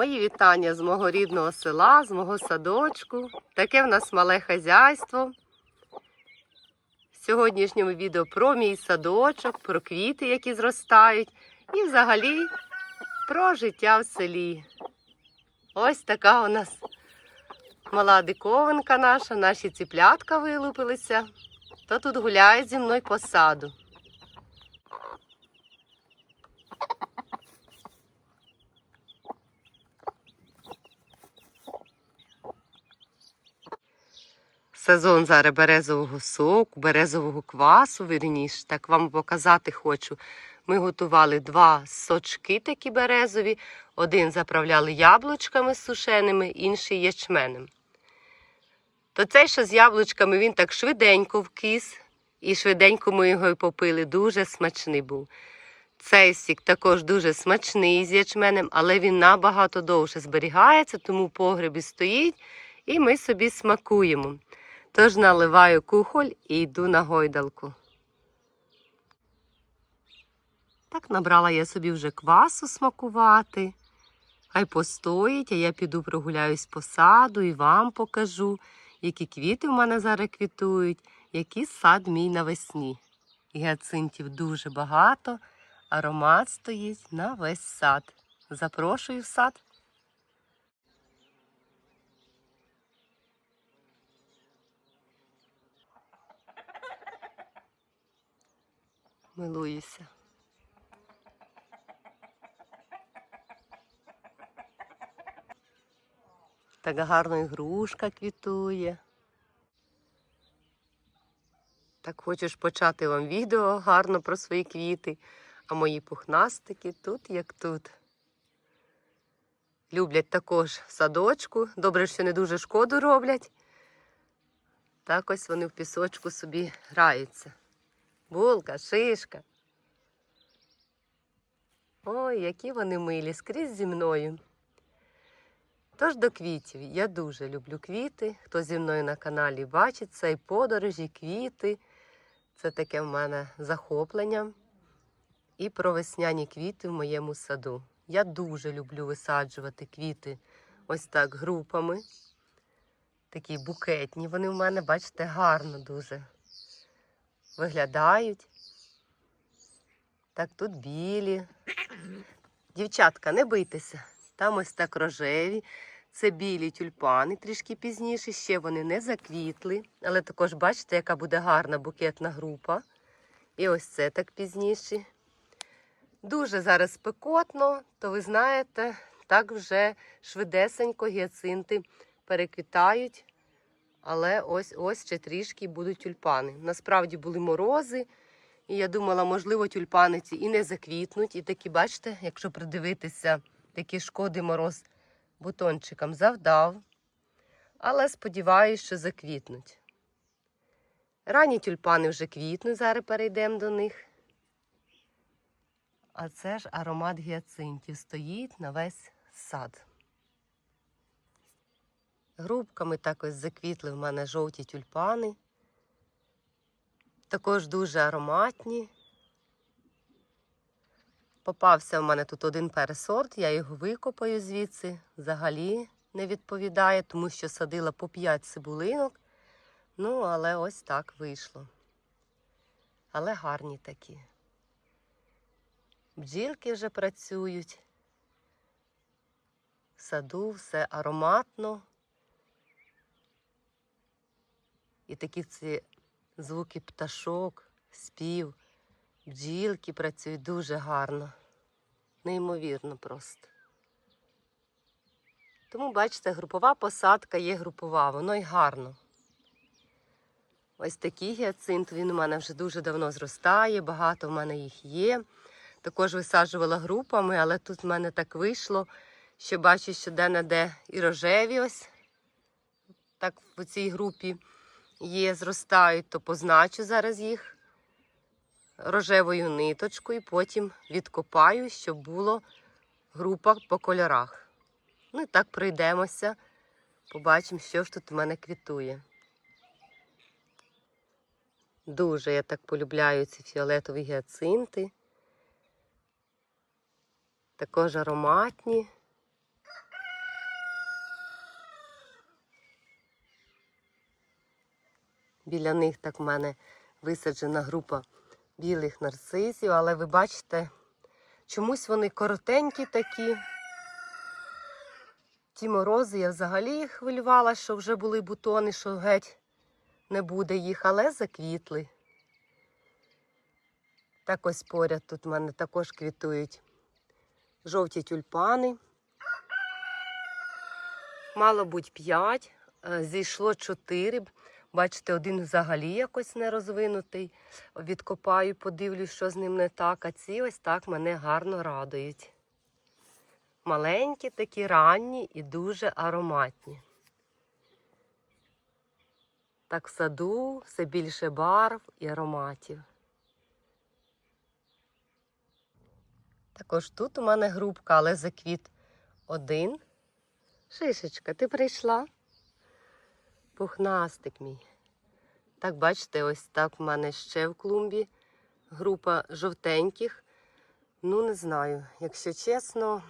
Мої вітання з мого рідного села, з мого садочку. Таке в нас мале хазяйство. В сьогоднішньому відео про мій садочок, про квіти, які зростають, і взагалі про життя в селі. Ось така у нас мала диковинка наша, наші ціплятка вилупилися, то тут гуляють зі мною по саду. Сезон зараз березового соку, березового квасу, вірніше, так вам показати хочу. Ми готували два сочки такі березові. Один заправляли яблучками сушеними, інший ячменем. То цей, що з яблучками, він так швиденько вкис, і швиденько ми його й попили. Дуже смачний був. Цей сік також дуже смачний з ячменем, але він набагато довше зберігається, тому в погребі стоїть, і ми собі смакуємо. Тож наливаю кухоль і йду на гойдалку. Так набрала я собі вже квасу смакувати. Хай постоїть, а я піду прогуляюсь по саду і вам покажу, які квіти в мене зараз квітують, який сад мій навесні. Гіацинтів дуже багато, аромат стоїть на весь сад. Запрошую в сад. Милуюся. Так гарно і грушка квітує. Так хочеш почати вам відео гарно про свої квіти, а мої пухнастики тут як тут. Люблять також садочку. Добре, що не дуже шкоду роблять. Так ось вони в пісочку собі граються. Булка, шишка. Ой, які вони милі, скрізь зі мною. Тож до квітів. Я дуже люблю квіти. Хто зі мною на каналі бачить і подорожі, квіти. Це таке в мене захоплення. І про весняні квіти в моєму саду. Я дуже люблю висаджувати квіти ось так групами. Такі букетні. Вони в мене, бачите, гарно дуже виглядають. Так, тут білі. Дівчатка, не бийтеся. Там ось так рожеві. Це білі тюльпани трішки пізніше. Ще вони не заквітли. Але також бачите, яка буде гарна букетна група. І ось це так пізніше. Дуже зараз спекотно, то ви знаєте, так вже швидесенько гіацинти переквітають. Але ось ось ще трішки будуть тюльпани. Насправді були морози, і я думала, можливо, тюльпани ці і не заквітнуть. І такі, бачите, якщо придивитися, такі шкоди мороз бутончикам завдав. Але сподіваюся, що заквітнуть. Ранні тюльпани вже квітнуть, зараз перейдемо до них. А це ж аромат гіацинтів стоїть на весь сад. Грубками так ось заквітли в мене жовті тюльпани. Також дуже ароматні. Попався в мене тут один пересорт, я його викопаю звідси. Взагалі не відповідає, тому що садила по 5 цибулинок. Ну, але ось так вийшло. Але гарні такі. Бджілки вже працюють. В саду все ароматно. І такі ці звуки пташок, спів, бджілки працюють дуже гарно. Неймовірно просто. Тому, бачите, групова посадка є групова, воно й гарно. Ось такий гіацинт, він у мене вже дуже давно зростає, багато в мене їх є. Також висаджувала групами, але тут в мене так вийшло, що бачу, що де-не-де і рожеві ось так в цій групі є, зростають, то позначу зараз їх рожевою ниточкою, потім відкопаю, щоб було група по кольорах. Ну і так пройдемося, побачимо, що ж тут у мене квітує. Дуже я так полюбляю ці фіолетові гіацинти. Також ароматні. Біля них так в мене висаджена група білих нарцисів, але ви бачите, чомусь вони коротенькі такі. Ті морози я взагалі хвилювала, що вже були бутони, що геть не буде їх, але заквітли. Так ось поряд тут в мене також квітують жовті тюльпани. Мало бути п'ять, е, зійшло чотири. Бачите, один взагалі якось не розвинутий. Відкопаю, подивлюсь, що з ним не так. А ці ось так мене гарно радують. Маленькі, такі ранні і дуже ароматні. Так в саду все більше барв і ароматів. Також тут у мене грубка, але заквіт один. Шишечка, ти прийшла? Пухнастик мій. Так, бачите, ось так в мене ще в клумбі група жовтеньких. Ну, не знаю, якщо чесно,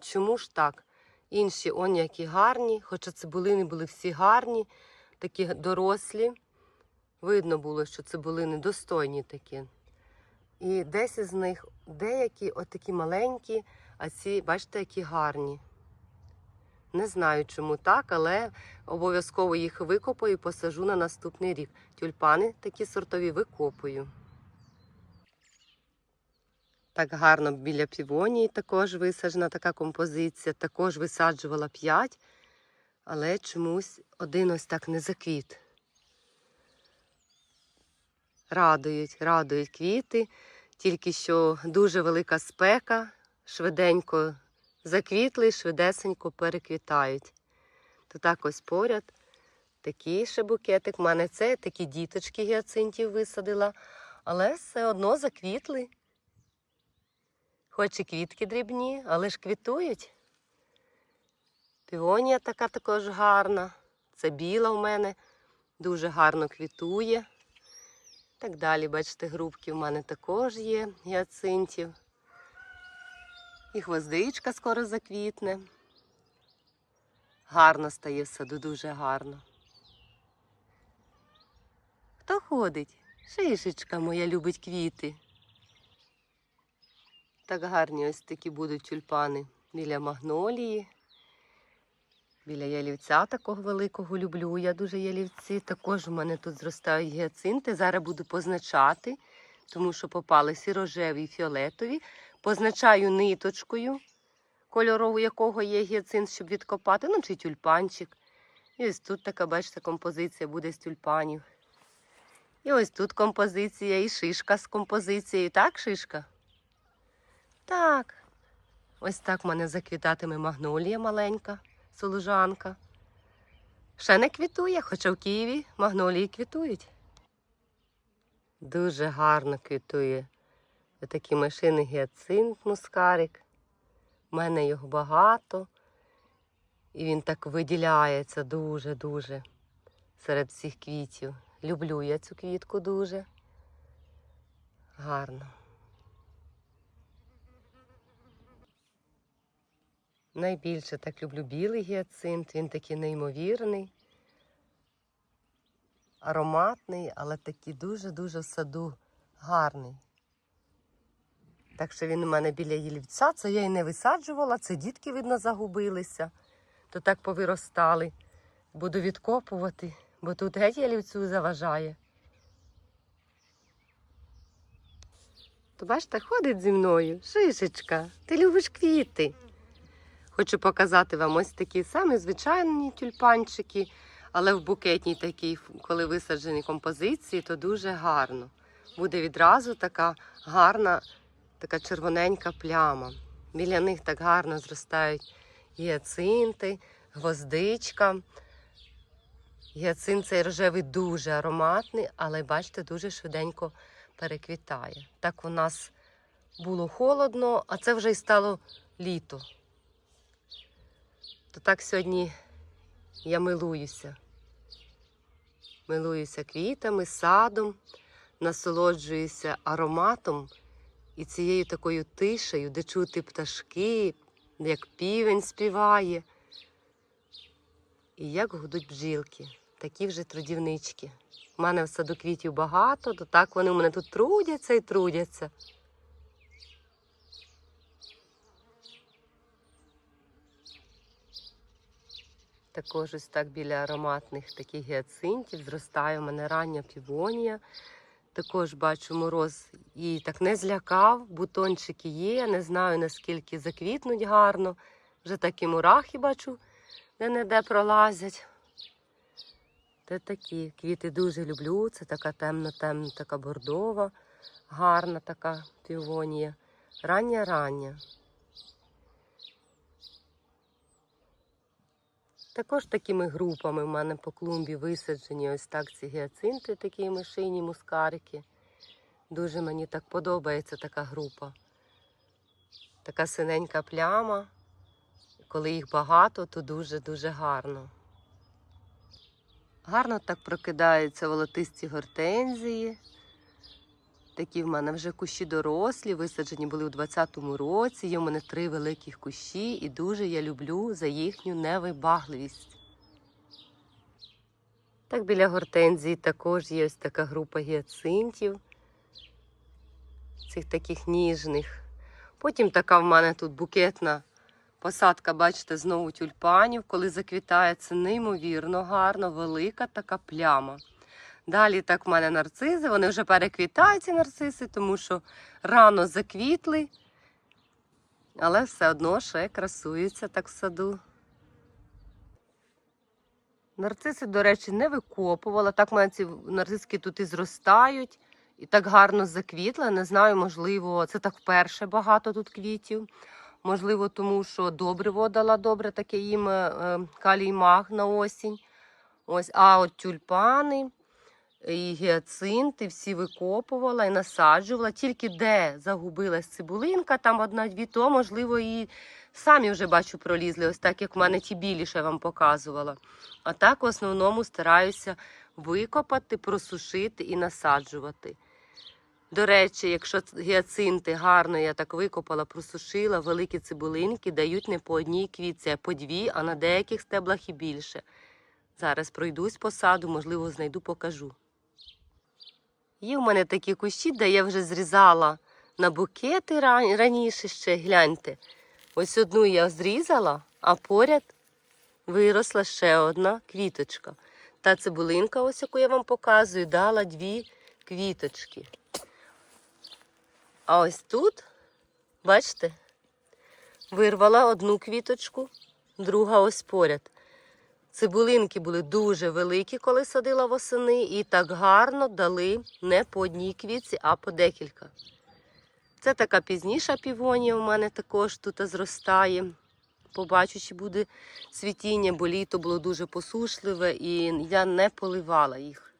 чому ж так? Інші он які гарні, хоча цибулини були всі гарні, такі дорослі. Видно було, що цибулини достойні такі. І десь із них деякі отакі маленькі, а ці, бачите, які гарні. Не знаю, чому так, але обов'язково їх викопаю і посажу на наступний рік. Тюльпани такі сортові викопую. Так гарно біля півонії також висаджена така композиція. Також висаджувала 5, але чомусь один ось так не заквіт. Радують, радують квіти, тільки що дуже велика спека, швиденько заквітли, і швидесенько переквітають. То так ось поряд такий ще букетик. У мене це такі діточки гіацинтів висадила, але все одно заквітли. Хоч і квітки дрібні, але ж квітують. Півонія така також гарна. Це біла в мене, дуже гарно квітує. Так далі, бачите, грубки в мене також є гіацинтів. І гвоздичка скоро заквітне. Гарно стає в саду, дуже гарно. Хто ходить? Шишечка моя любить квіти. Так гарні ось такі будуть тюльпани біля магнолії. Біля ялівця такого великого люблю. Я дуже ялівці. Також у мене тут зростають гіацинти. Зараз буду позначати, тому що попали сірожеві і фіолетові. Позначаю ниточкою, кольорову якого є гіацинт, щоб відкопати. Ну, чи тюльпанчик. І ось тут така, бачите, композиція буде з тюльпанів. І ось тут композиція і шишка з композицією. Так, шишка? Так. Ось так в мене заквітатиме магнолія маленька, солужанка. Ще не квітує, хоча в Києві магнолії квітують. Дуже гарно квітує. Такі машини гіацинт мускарик. У мене його багато. І він так виділяється дуже-дуже серед всіх квітів. Люблю я цю квітку дуже. Гарно. Найбільше так люблю білий гіацинт, він такий неймовірний, ароматний, але такий дуже-дуже в саду гарний. Так що він у мене біля їлівця, це я і не висаджувала, це дітки, видно, загубилися, то так повиростали. Буду відкопувати, бо тут геть ялівцю заважає. То бачите, ходить зі мною. Шишечка, ти любиш квіти. Хочу показати вам ось такі самі звичайні тюльпанчики, але в букетній такій, коли висаджені композиції, то дуже гарно. Буде відразу така гарна, така червоненька пляма. Біля них так гарно зростають гіацинти, гвоздичка. Гіацинт цей рожевий дуже ароматний, але бачите, дуже швиденько переквітає. Так у нас було холодно, а це вже й стало літо. То так сьогодні я милуюся. Милуюся квітами, садом, насолоджуюся ароматом і цією такою тишею, де чути пташки, як півень співає. І як гудуть бджілки. такі вже трудівнички. У мене в саду квітів багато, то так вони у мене тут трудяться і трудяться. Також ось так біля ароматних таких гіацинтів зростає у мене рання півонія. Також бачу мороз її так не злякав, бутончики є, не знаю наскільки заквітнуть гарно. Вже такі мурахи бачу, де-не-де пролазять. Це такі квіти дуже люблю. Це така темно-темна, така бордова, гарна така півонія. Рання-рання. Також такими групами в мене по клумбі висаджені ось так ці гіацинти, такі мишині, мускарики. Дуже мені так подобається така група. Така синенька пляма. Коли їх багато, то дуже-дуже гарно. Гарно так прокидаються волотисті гортензії. Такі в мене вже кущі дорослі, висаджені були у 2020 році. Є в мене три великих кущі, і дуже я люблю за їхню невибагливість. Так біля гортензії також є ось така група гіацинтів, цих таких ніжних. Потім така в мене тут букетна посадка, бачите, знову тюльпанів, коли заквітає, це неймовірно гарно, велика така пляма. Далі так в мене нарцизи, вони вже переквітають нарциси, тому що рано заквітли, але все одно ще красуються так в саду. Нарциси, до речі, не викопувала. Так в мене ці нарциски тут і зростають, і так гарно заквітли. Не знаю, можливо, це так вперше багато тут квітів. Можливо, тому що добриво дала добре, таке їм е, е, калій маг на осінь. Ось, а от тюльпани і гіацинти всі викопувала і насаджувала. Тільки де загубилась цибулинка, там одна-дві, то, можливо, і самі вже бачу пролізли, ось так, як в мене ті білі, що я вам показувала. А так в основному стараюся викопати, просушити і насаджувати. До речі, якщо гіацинти гарно я так викопала, просушила, великі цибулинки дають не по одній квітці, а по дві, а на деяких стеблах і більше. Зараз пройдусь по саду, можливо, знайду, покажу. Є в мене такі кущі, де я вже зрізала на букети раніше ще, гляньте. Ось одну я зрізала, а поряд виросла ще одна квіточка. Та цибулинка, ось яку я вам показую, дала дві квіточки. А ось тут, бачите, вирвала одну квіточку, друга ось поряд. Цибулинки були дуже великі, коли садила восени, і так гарно дали не по одній квітці, а по декілька. Це така пізніша півонія у мене також тут зростає. Побачу, чи буде цвітіння, бо літо було дуже посушливе і я не поливала їх.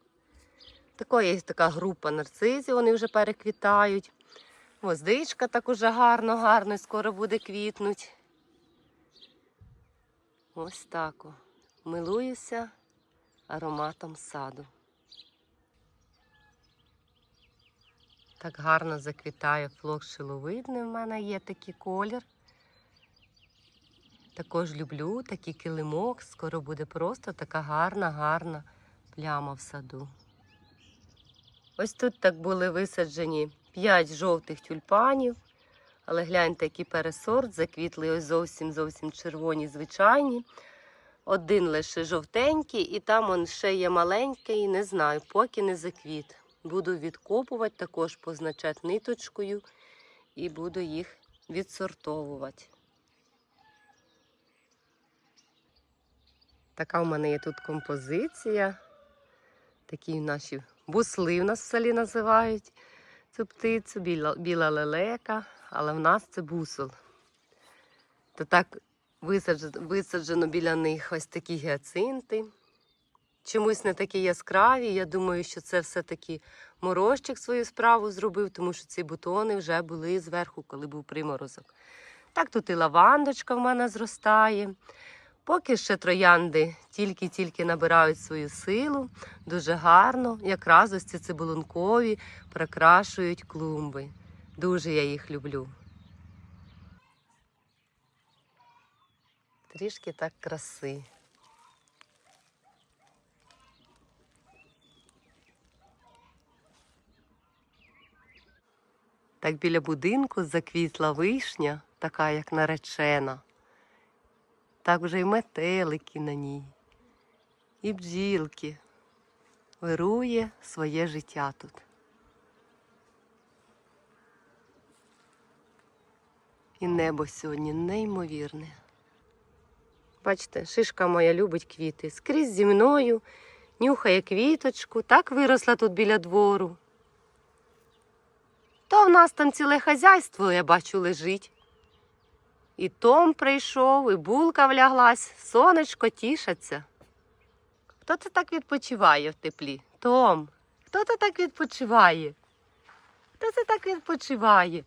Такої є така група нарцизів, вони вже переквітають. Гвоздичка так уже гарно, гарно, скоро буде квітнуть. Ось так. Милуюся ароматом саду. Так гарно заквітає флок шиловидний. В мене є такий колір. Також люблю такий килимок. Скоро буде просто така гарна, гарна пляма в саду. Ось тут так були висаджені 5 жовтих тюльпанів. Але гляньте, який пересорт, заквітли ось зовсім зовсім червоні, звичайні. Один лише жовтенький, і там он ще є маленький, не знаю, поки не заквіт. Буду відкопувати, також позначати ниточкою і буду їх відсортовувати. Така в мене є тут композиція. Такі наші бусли в нас в селі називають цю птицю, біла, біла лелека, але в нас це бусол. То так висаджено, біля них ось такі гіацинти. Чомусь не такі яскраві. Я думаю, що це все-таки морозчик свою справу зробив, тому що ці бутони вже були зверху, коли був приморозок. Так тут і лавандочка в мене зростає. Поки ще троянди тільки-тільки набирають свою силу, дуже гарно, якраз ось ці цибулункові прикрашують клумби. Дуже я їх люблю. трішки так краси. Так біля будинку заквітла вишня, така як наречена. Так вже й метелики на ній, і бджілки вирує своє життя тут. І небо сьогодні неймовірне. Бачите, шишка моя любить квіти. Скрізь зі мною, нюхає квіточку, так виросла тут біля двору. То в нас там ціле хазяйство, я бачу, лежить. І Том прийшов, і булка вляглась, сонечко тішаться. Хто це так відпочиває в теплі? Том, хто це так відпочиває? Хто це так відпочиває?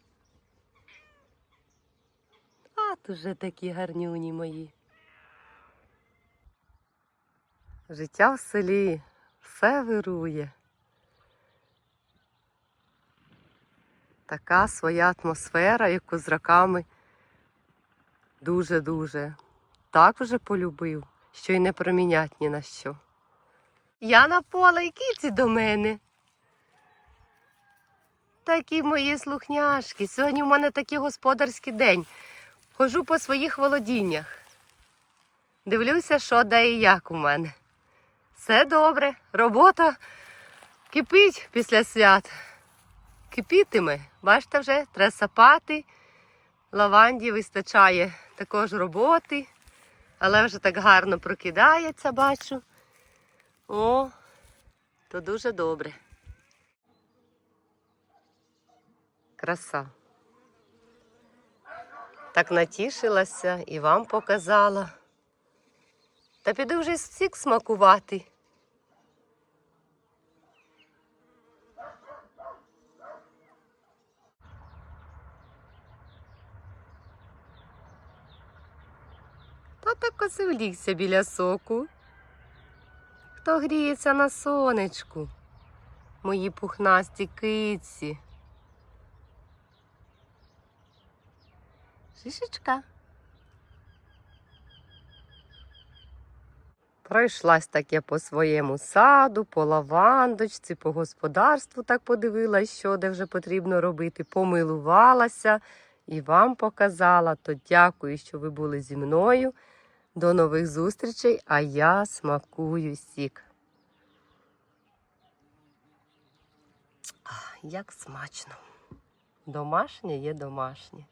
А уже такі гарнюні мої. Життя в селі все вирує. Така своя атмосфера, яку з роками дуже-дуже так вже полюбив, що й не промінять ні на що. Я на поле і кіці до мене. Такі мої слухняшки. Сьогодні в мене такий господарський день. Хожу по своїх володіннях. Дивлюся, що де і як у мене. Все добре, робота кипить після свят. Кипітиме. Бачите вже, треба сапати. Лаванді вистачає також роботи, але вже так гарно прокидається, бачу. О, то дуже добре. Краса. Так натішилася і вам показала. Та піду вже сік смакувати. Так осивлікся біля соку? Хто гріється на сонечку? Мої пухнасті киці. Шишечка. Пройшлась так я по своєму саду, по лавандочці, по господарству так подивилась, що де вже потрібно робити. Помилувалася і вам показала. То дякую, що ви були зі мною. До нових зустрічей, а я смакую сік. Як смачно. Домашнє є домашнє.